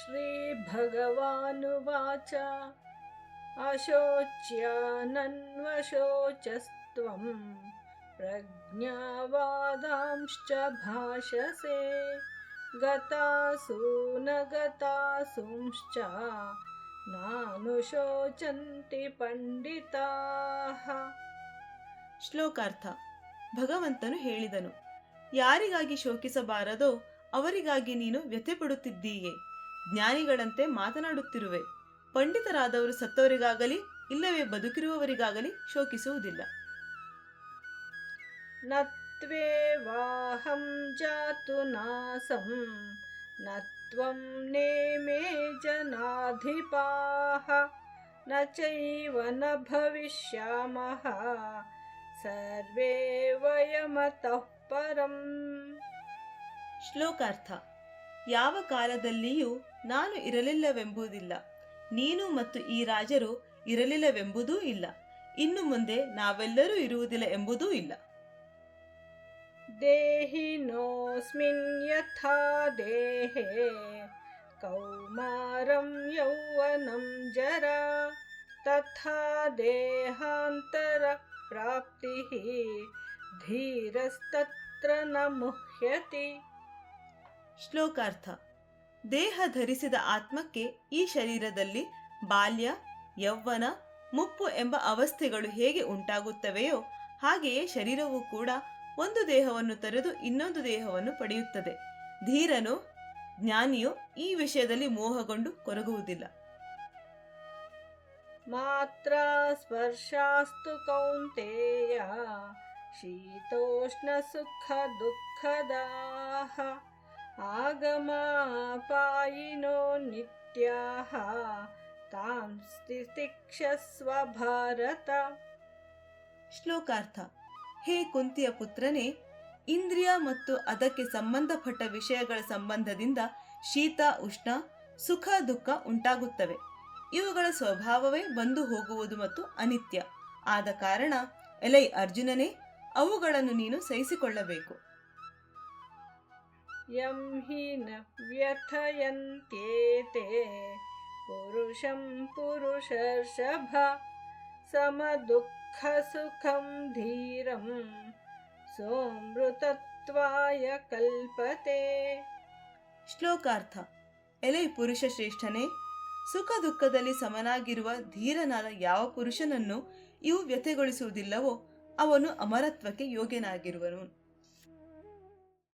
श्रीभगवानुवाच अशोच्यानन्वशोचस्त्वं प्रज्ञावादांश्च भाषसे गतासु न गतासूंश्च नानुशोचन्ति पण्डिताः ಶ್ಲೋಕಾರ್ಥ ಭಗವಂತನು ಹೇಳಿದನು ಯಾರಿಗಾಗಿ ಶೋಕಿಸಬಾರದೋ ಅವರಿಗಾಗಿ ನೀನು ವ್ಯಥೆಪಡುತ್ತಿದ್ದೀಯೆ ಜ್ಞಾನಿಗಳಂತೆ ಮಾತನಾಡುತ್ತಿರುವೆ. ಪಂಡಿತರಾದವರು ಸತ್ತವರಿಗಾಗಲಿ ಇಲ್ಲವೇ ಬದುಕಿರುವವರಿಗಾಗಲಿ ಶೋಕಿಸುವುದಿಲ್ಲ. ನತ್ವೇವಾಹಂ ಜಾತು ನಾಸಂ ನತ್ವಂ ನೇಮೇ ಜನಾಧಿಪಾಹ ನ ಚೈವ ನ ಸರ್ವೇ ವಯಮತಃ ಪರಂ. ಶ್ಲೋಕಾರ್ಥ. ಯಾವ ಕಾಲದಲ್ಲಿಯೂ ನಾನು ಇರಲಿಲ್ಲವೆಂಬುದಿಲ್ಲ. ನೀನು ಮತ್ತು ಈ ರಾಜರು ಇರಲಿಲ್ಲವೆಂಬುದೂ ಇಲ್ಲ. ಇನ್ನು ಮುಂದೆ ನಾವೆಲ್ಲರೂ ಇರುವುದಿಲ್ಲ ಎಂಬುದೂ ಇಲ್ಲ. ದೇಹಿನೋಸ್ಮಿನ್ ಯಥಾ ದೇಹೇ, ಕೌಮಾರಂ ಯೌವನಂ ಜರ, ತಥಾ ದೇಹಾಂತರ ಪ್ರಾಪ್ತಿ ಧೀರಸ್ತತ್ರ ನ ಶ್ಲೋಕಾರ್ಥ. ದೇಹ ಧರಿಸಿದ ಆತ್ಮಕ್ಕೆ ಈ ಶರೀರದಲ್ಲಿ ಬಾಲ್ಯ ಯೌವನ ಮುಪ್ಪು ಎಂಬ ಅವಸ್ಥೆಗಳು ಹೇಗೆ ಉಂಟಾಗುತ್ತವೆಯೋ ಹಾಗೆಯೇ ಶರೀರವು ಕೂಡ ಒಂದು ದೇಹವನ್ನು ತೆರೆದು ಇನ್ನೊಂದು ದೇಹವನ್ನು ಪಡೆಯುತ್ತದೆ. ಧೀರನು, ಜ್ಞಾನಿಯು ಈ ವಿಷಯದಲ್ಲಿ ಮೋಹಗೊಂಡು ಕೊರಗುವುದಿಲ್ಲ. ಮಾತ್ರ ಸ್ಪರ್ಶಾಸ್ತು ಕೌಂತೆಯ, ಶೀತೋಷ್ಣ ಸುಖ ದುಃಖದಾಹ. आगमापायिनो नित्याः तां तितिक्षस्व भारत ಶ್ಲೋಕಾರ್ಥ ಹೇ ಕುಂತಿಯ ಪುತ್ರನೇ ಇಂದ್ರಿಯ ಮತ್ತು ಅದಕ್ಕೆ ಸಂಬಂಧಪಟ್ಟ ವಿಷಯಗಳ ಸಂಬಂಧದಿಂದ ಶೀತ ಉಷ್ಣ ಸುಖ ದುಃಖ ಉಂಟಾಗುತ್ತವೆ ಇವುಗಳ ಸ್ವಭಾವವೇ ಬಂದು ಹೋಗುವುದು ಮತ್ತು ಅನಿತ್ಯ ಆದ ಕಾರಣ ಎಲೈ ಅರ್ಜುನನೇ ಅವುಗಳನ್ನು ನೀನು ಸಹಿಸಿಕೊಳ್ಳಬೇಕು यं हि न व्यथयन्त्येते पुरुषं पुरुषर्षभ समदुःखसुखं धीरं सोमृतत्वाय कल्पते ಶ್ಲೋಕಾರ್ಥ ಎಲೈ ಪುರುಷ ಶ್ರೇಷ್ಠನೇ ಸುಖ ದುಃಖದಲ್ಲಿ ಸಮನಾಗಿರುವ ಧೀರನಾದ ಯಾವ ಪುರುಷನನ್ನು ಇವು ವ್ಯಥೆಗೊಳಿಸುವುದಿಲ್ಲವೋ ಅವನು ಅಮರತ್ವಕ್ಕೆ ಯೋಗ್ಯನಾಗಿರುವನು